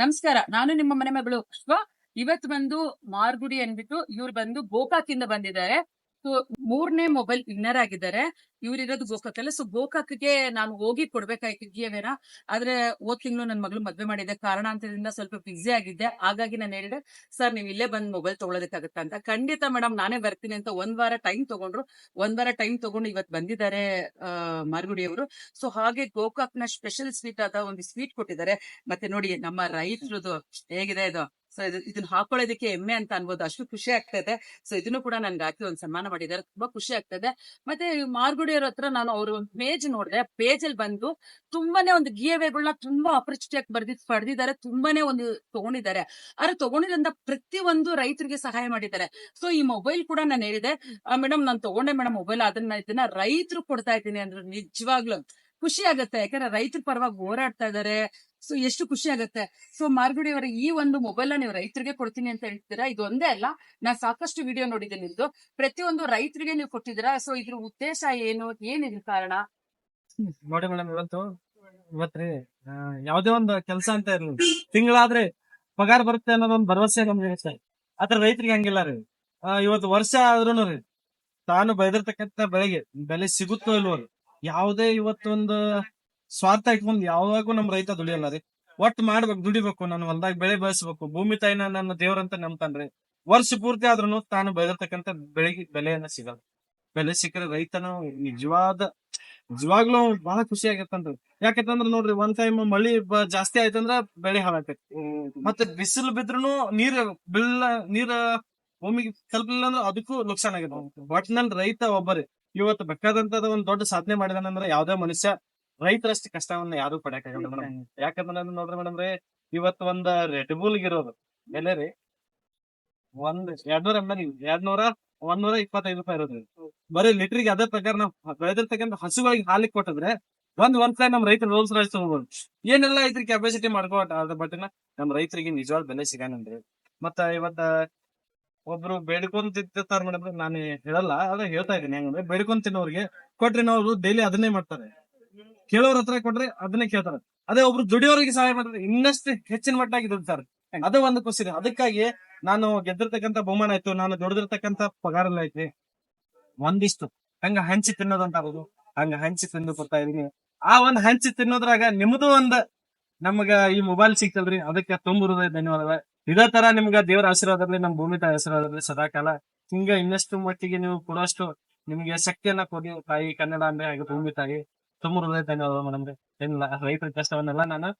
ನಮಸ್ಕಾರ ನಾನು ನಿಮ್ಮ ಮನೆ ಮಗಳು ಇವತ್ತು ಬಂದು ಮಾರ್ಗುಡಿ ಅಂದ್ಬಿಟ್ಟು ಇವ್ರು ಬಂದು ಗೋಕಾಕಿಂದ ಬಂದಿದ್ದಾರೆ. ಮೂರನೇ ಮೊಬೈಲ್ ವಿನ್ನರ್ ಆಗಿದ್ದಾರೆ. ಇವ್ರಿರೋದು ಗೋಕಾಕಲ್ಲ. ಸೊ ಗೋಕಾಕ್ಗೆ ನಾನು ಹೋಗಿ ಕೊಡ್ಬೇಕಾಯ್ತು ಗಿಯವೇನ ಆದ್ರೆ ಓದ್ ತಿಂಗಳು ನನ್ನ ಮಗಳು ಮದ್ವೆ ಮಾಡಿದ್ದೆ. ಕಾರಣಾಂತರದಿಂದ ಸ್ವಲ್ಪ ಬಿಸಿ ಆಗಿದ್ದೆ. ಹಾಗಾಗಿ ನಾನು ಹೇಳಿದೆ, ಸರ್, ನೀವು ಇಲ್ಲೇ ಬಂದ್ ಮೊಬೈಲ್ ತಗೊಳೋದಕ್ಕಾಗತ್ತಾ ಅಂತ. ಖಂಡಿತ ಮೇಡಮ್ ನಾನೇ ಬರ್ತೀನಿ ಅಂತ ಒಂದ್ ವಾರ ಟೈಮ್ ತಗೊಂಡ್ರು. ಒಂದ್ ವಾರ ಟೈಮ್ ತಗೊಂಡು ಇವತ್ ಬಂದಿದ್ದಾರೆ ಮಾರ್ಗುಡಿ ಅವರು. ಸೊ ಹಾಗೆ ಗೋಕಾಕ್ನ ಸ್ಪೆಷಲ್ ಸ್ವೀಟ್ ಆದ ಒಂದು ಸ್ವೀಟ್ ಕೊಟ್ಟಿದ್ದಾರೆ. ಮತ್ತೆ ನೋಡಿ, ನಮ್ಮ ರೈತರದು, ಹೇಗಿದೆ ಇದು? ಸೊ ಇದು, ಇದನ್ನ ಹಾಕೊಳ್ಳೋದಕ್ಕೆ ಹೆಮ್ಮೆ ಅಂತ ಅನ್ಬೋದು. ಅಷ್ಟು ಖುಷಿ ಆಗ್ತದೆ. ಸೊ ಇದನ್ನು ಕೂಡ ನನ್ಗೆ ಹಾಕಿ ಒಂದು ಸನ್ಮಾನ ಮಾಡಿದ್ದಾರೆ. ತುಂಬಾ ಖುಷಿ ಆಗ್ತದೆ. ಮತ್ತೆ ಮಾರ್ಗುಡಿಯವ್ರ ಹತ್ರ ನಾನು ಅವ್ರ ಪೇಜ್ ನೋಡಿದೆ. ಪೇಜ್ ಅಲ್ಲಿ ಬಂದು ತುಂಬಾನೇ ಒಂದು ಗಿಯವೆಗಳನ್ನ ತುಂಬಾ ಅಪರಿಚಿತಿಯಾಗಿ ಬರ್ದಿ, ಪಡೆದಿದ್ದಾರೆ. ತುಂಬಾನೇ ಒಂದು ತಗೊಂಡಿದ್ದಾರೆ. ಆದ್ರೆ ತಗೊಂಡಿದ್ರಿಂದ ಪ್ರತಿ ರೈತರಿಗೆ ಸಹಾಯ ಮಾಡಿದ್ದಾರೆ. ಸೊ ಈ ಮೊಬೈಲ್ ಕೂಡ ನಾನು ಹೇಳಿದೆ. ಮೇಡಮ್ ನಾನು ತಗೊಂಡೆ ಮೇಡಮ್ ಮೊಬೈಲ್. ಅದನ್ನ ಇದನ್ನ ರೈತರು ಕೊಡ್ತಾ ಇದ್ದೀನಿ ಅಂದ್ರೆ ನಿಜವಾಗ್ಲು ಖುಷಿ ಆಗುತ್ತೆ. ಯಾಕಂದ್ರೆ ರೈತರ ಪರವಾಗಿ ಹೋರಾಡ್ತಾ ಇದಾರೆ. ಸೊ ಎಷ್ಟು ಖುಷಿ ಆಗತ್ತೆ. ಸೊ ಮಾರ್ಗುಡಿ ಅವರ, ಈ ಒಂದು ಮೊಬೈಲ್ ನೀವು ರೈತರಿಗೆ ಕೊಡ್ತೀನಿ ಅಂತ ಹೇಳ್ತೀರಾ ಇದು ಒಂದೇ ಅಲ್ಲ. ನಾ ಸಾಕಷ್ಟು ವಿಡಿಯೋ ನೋಡಿದೆ ನಿಮ್ದು. ಪ್ರತಿಯೊಂದು ರೈತರಿಗೆ ನೀವು ಕೊಟ್ಟಿದ್ದೀರಾ? ಸೊ ಇದ್ರ ಉದ್ದೇಶ ಏನು? ಏನಿದ್ರ ಕಾರಣ? ನೋಡಿ ಮೇಡಮ್ ಇವತ್ತು ಇವತ್ರಿ ಯಾವ್ದೇ ಒಂದು ಕೆಲಸ ಅಂತ ಇರ್ಲಿ. ತಿಂಗಳಾದ್ರೆ ಪಗಾರ ಬರುತ್ತೆ ಅನ್ನೋದು ಒಂದು ಭರವಸೆ ನಮ್ಗೆ ಇರುತ್ತೆ. ಆತರ ರೈತರಿಗೆ ಹಂಗಿಲ್ಲ ರೀ. ಇವತ್ತು ವರ್ಷ ಆದ್ರೂನು ರೀ, ತಾನು ಬೆಳೆದಿರ್ತಕ್ಕಂಥ ಬೆಳೆಗೆ ಬೆಲೆ ಸಿಗುತ್ತೋ ಇಲ್ವೋ, ಯಾವುದೇ ಇವತ್ತೊಂದು ಸ್ವಾರ್ಥ ಇಟ್ಕೊಂಡು ಯಾವಾಗೂ ನಮ್ ರೈತ ದುಡಿಯಲ್ಲ ರೀ. ಒಟ್ಟು ಮಾಡ್ಬೇಕು, ದುಡಿಬೇಕು, ನಾನು ಹೊಲ್ದಾಗ ಬೆಳೆ ಬೆಳೆಸ್ಬೇಕು, ಭೂಮಿ ತಾಯಿನ ನನ್ನ ದೇವರಂತ ನಂಬ್ತಾನ್ರಿ. ವರ್ಷ ಪೂರ್ತಿ ಆದ್ರೂ ತಾನು ಬೆಳೆದಿರ್ತಕ್ಕಂಥ ಬೆಳೆ ಬೆಲೆಯನ್ನ ಸಿಗಲ್ಲ. ಬೆಲೆ ಸಿಕ್ಕರೆ ರೈತನ ನಿಜವಾದ, ನಿಜವಾಗ್ಲೂ ಬಹಳ ಖುಷಿ ಆಗತ್ತನ್ರಿ ಯಾಕಂತಂದ್ರ ನೋಡ್ರಿ, ಒಂದ್ ಟೈಮ್ ಮಳಿ ಜಾಸ್ತಿ ಆಯ್ತಂದ್ರ ಬೆಳೆ ಹಾಳಾಗ್ತೈತಿ. ಮತ್ತೆ ಬಿಸಿಲು ಬಿದ್ರುನು ನೀರ್, ಬಿಲ್ಲ, ನೀರ್ ಭೂಮಿಗೆ ತಲುಪಲಿಲ್ಲ ಅಂದ್ರೆ ಅದಕ್ಕೂ ನುಕ್ಸಾನ್ ಆಗಿದೆ ಒಟ್ನಲ್ಲಿ ರೈತ ಒಬ್ಬರೇ ಇವತ್ತು ಬೇಕಾದಂತ ಒಂದ್ ದೊಡ್ಡ ಸಾಧನೆ ಮಾಡಿದಾನಂದ್ರ ಯಾವ್ದೇ ಮನುಷ್ಯ ರೈತರಷ್ಟು ಕಷ್ಟವನ್ನ ಯಾರು ಪಡ್ಯಾಕಾಗಲ್ಲ ಮೇಡಮ್. ಯಾಕಂದ್ರೆ ನೋಡ್ರಿ ಮೇಡಮ್ ರೀ ಇವತ್ತು ಒಂದ್ ರೆಡ್ ಬುಲ್ ಇರೋದು ಬೆಲೆ ರೀ? ಒಂದ್ ಎರಡ್ನೂರ ಎಂ ಎಲ್ ಎರಡ್ನೂರ ಒಂದ್ನೂರ ಇಪ್ಪತ್ತೈದು ರೂಪಾಯಿ ಇರೋದ್ರಿ ಬರೀ ಲೀಟರ್ಗೆ ಅದೇ ಪ್ರಕಾರ ನಾವು ಬೆಳೆದಿರ್ತಕ್ಕಂಥ ಹಸುಗಳಿಗೆ ಹಾಲಿಗೆ ಕೊಟ್ಟಿದ್ರೆ ಒಂದ್ ಒಂದ್ ಸಲ ನಮ್ ರೈತರು ರೋಲ್ಸ್ ರೈಸ್ ತಗೋಬಹುದು ಏನೆಲ್ಲ ಐತ್ರಿ ಕೆಪಾಸಿಟಿ ಮಾಡ್ಕೋಟ ಅದ್ರ ಬಟ್ಟಿನ ನಮ್ ರೈತರಿಗೆ ನಿಜವಾದ ಬೆಲೆ ಸಿಗಾನಂದ್ರಿ ಮತ್ತ ಇವತ್ತ ಒಬ್ರು ಬೇಡ್ಕೊಂಡ್ ತಿಂತಿರ್ತಾರ ಮೇಡಮ್ ನಾನು ಹೇಳಲ್ಲ ಅದ ಹೇಳ್ತಾ ಇದೀನಿ ಹೆಂಗಂದ್ರೆ ಬೇಡ್ಕೊಂಡ್ ತಿನ್ನೋರಿಗೆ ಕೊಟ್ರಿ ನಾವು ಡೈಲಿ ಅದನ್ನೇ ಮಾಡ್ತಾರೆ. ಕೇಳೋರ್ ಹತ್ರ ಕೊಟ್ರೆ ಅದನ್ನೇ ಕೇಳ್ತಾರೆ. ಅದೇ ಒಬ್ರು ದುಡಿಯೋರಿಗೆ ಸಹಾಯ ಮಾಡಿದ್ರೆ ಇನ್ನಷ್ಟು ಹೆಚ್ಚಿನ ಮಟ್ಟಾಗಿ ದುಡ್ತಾರೆ ಅದೇ ಒಂದು ಖುಷಿ ಅದಕ್ಕಾಗಿ ನಾನು ಗೆದ್ದಿರ್ತಕ್ಕಂತ ಬಹುಮಾನ ಆಯ್ತು ನಾನು ದೊಡ್ಡದಿರ್ತಕ್ಕಂತ ಪಗಾರ ಎಲ್ಲ ಐತಿ ಒಂದಿಷ್ಟು. ಹಂಗ ಹಂಚಿ ತಿನ್ನೋದಂತ ಆಗೋದು. ಹಂಗ ಹಂಚಿ ತಿಂದು ಕೊಡ್ತಾ ಇದೀನಿ ಆ ಒಂದ್ ಹಂಚಿ ತಿನ್ನೋದ್ರಾಗ ನಿಮ್ದು ಒಂದ್ ನಮ್ಗ ಈ ಮೊಬೈಲ್ ಸಿಕ್ತಲ್ರಿ ಅದಕ್ಕೆ ತುಂಬ ಹೃದಯ ಧನ್ಯವಾದ ಇದೇ ತರ ನಿಮ್ಗ ದೇವರ ಆಶೀರ್ವಾದದಲ್ಲಿ ನಮ್ ಭೂಮಿ ತಾಯಿ ಆಶೀರ್ವಾದದಲ್ಲಿ ಸದಾಕಾಲ. ಹಿಂಗ ಇನ್ನಷ್ಟು ಮಟ್ಟಿಗೆ ನೀವು ಕೊಡೋಷ್ಟು ನಿಮ್ಗೆ ಶಕ್ತಿಯನ್ನ ಕೊಡಿ ತಾಯಿ ಕನ್ನಡ ಅಂದ್ರೆ ಹಾಗೆ ಭೂಮಿ ತಾಯಿ. ತುಂಬ ಹೃದಯ ಧನ್ಯವಾದ ಮೇಡಮ್ ರೀ. ಏನಿಲ್ಲ, ರೈತರ ಕಷ್ಟವನ್ನೆಲ್ಲ ನಾನು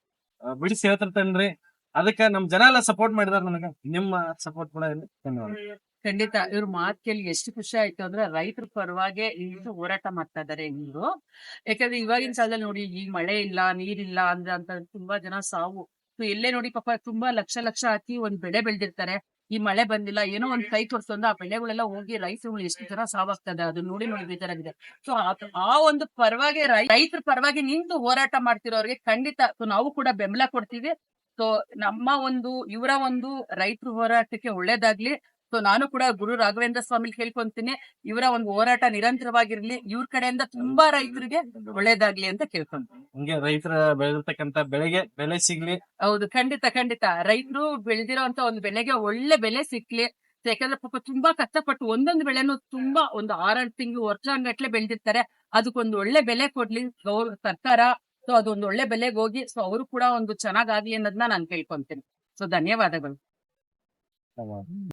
ಬಿಡಿಸಿ ಹೇಳ್ತಿರ್ತೇನ್ರಿ ಅದಕ್ಕೆ ನಮ್ ಜನ ಎಲ್ಲ ಸಪೋರ್ಟ್ ಮಾಡಿದಾರ ನನಗ. ನಿಮ್ಮ ಸಪೋರ್ಟ್ ಕೂಡ. ಧನ್ಯವಾದ. ಖಂಡಿತ, ಇವ್ರ ಮಾತ್ ಕೇಳಿ ಎಷ್ಟು ಖುಷಿ ಆಯ್ತು ಅಂದ್ರೆ ರೈತರ ಪರವಾಗಿ ಇಷ್ಟು ಹೋರಾಟ ಮಾಡ್ತಾ ಇದಾರೆ ಇವರು. ಯಾಕಂದ್ರೆ ಇವಾಗಿನ ಕಾಲದಲ್ಲಿ ನೋಡಿ ಈಗ ಮಳೆ ಇಲ್ಲ, ನೀರಿಲ್ಲ ಅಂದ್ರೆ ಅಂತ ತುಂಬಾ ಜನ ಸಾವು. ಎಲ್ಲೇ ನೋಡಿ ಪಾಪ, ತುಂಬಾ ಲಕ್ಷ ಲಕ್ಷ ಹಾಕಿ ಒಂದ್ ಬೆಳೆ ಬೆಳೆದಿರ್ತಾರೆ. ಈ ಮಳೆ ಬಂದಿಲ್ಲ, ಏನೋ ಒಂದ್ ಕೈ ತೋರ್ಸೊಂದು ಆ ಬೆಳೆಗಳೆಲ್ಲ ಹೋಗಿ ರೈತರುಗಳು ಎಷ್ಟು ತರ ಸಾವಾಗ್ತದೆ ಅದು ನೋಡಿ ನೋಡಿ ಬೇಜಾರಾಗಿದೆ ಸೊ ಆ ಒಂದು ಪರವಾಗಿ ರೈತರ ಪರವಾಗಿ ನಿಂತು ಹೋರಾಟ ಮಾಡ್ತಿರೋರಿಗೆ ಖಂಡಿತ ನಾವು ಕೂಡ ಬೆಂಬಲ ಕೊಡ್ತೀವಿ. ಸೊ ನಮ್ಮ ಒಂದು, ಇವರ ಒಂದು ರೈತರು ಹೋರಾಟಕ್ಕೆ ಒಳ್ಳೇದಾಗ್ಲಿ. ಸೊ ನಾನು ಕೂಡ ಗುರು ರಾಘವೇಂದ್ರ ಸ್ವಾಮಿ ಕೇಳ್ಕೊಂತೀನಿ. ಇವರ ಒಂದು ಹೋರಾಟ ನಿರಂತರವಾಗಿರ್ಲಿ. ಇವ್ರ ಕಡೆಯಿಂದ ತುಂಬಾ ರೈತರಿಗೆ ಒಳ್ಳೇದಾಗ್ಲಿ ಅಂತ ಕೇಳ್ಕೊಂತೀನಿ. ಹಂಗೆ ರೈತರ ಬೆಳೆದಿರ್ತಕ್ಕಂತ ಬೆಳೆಗೆ ಬೆಲೆ ಸಿಗ್ಲಿ. ಹೌದು ಖಂಡಿತ ಖಂಡಿತ. ರೈತರು ಬೆಳೆದಿರೋಂತ ಒಂದು ಬೆಳೆಗೆ ಒಳ್ಳೆ ಬೆಲೆ ಸಿಕ್ಲಿ. ಯಾಕಂದ್ರೆ ಪಾಪ ತುಂಬಾ ಕಷ್ಟಪಟ್ಟು ಒಂದೊಂದು ಬೆಳೆನು ತುಂಬಾ ಒಂದು ಆರಾರು ತಿಂಗಳು ವರ್ಷಾಂಗಟ್ಲೆ ಬೆಳೆದಿರ್ತಾರೆ. ಅದಕ್ಕೊಂದು ಒಳ್ಳೆ ಬೆಲೆ ಕೊಡ್ಲಿ ಗೌರ್ ಸರ್ಕಾರ. ಸೊ ಅದೊಂದು ಒಳ್ಳೆ ಬೆಲೆಗೆ ಹೋಗಿ. ಸೊ ಅವರು ಕೂಡ ಒಂದು ಚೆನ್ನಾಗಾಗ್ಲಿ ಅನ್ನೋದನ್ನ ನಾನು ಕೇಳ್ಕೊಂತೀನಿ. ಸೊ ಧನ್ಯವಾದಗಳು.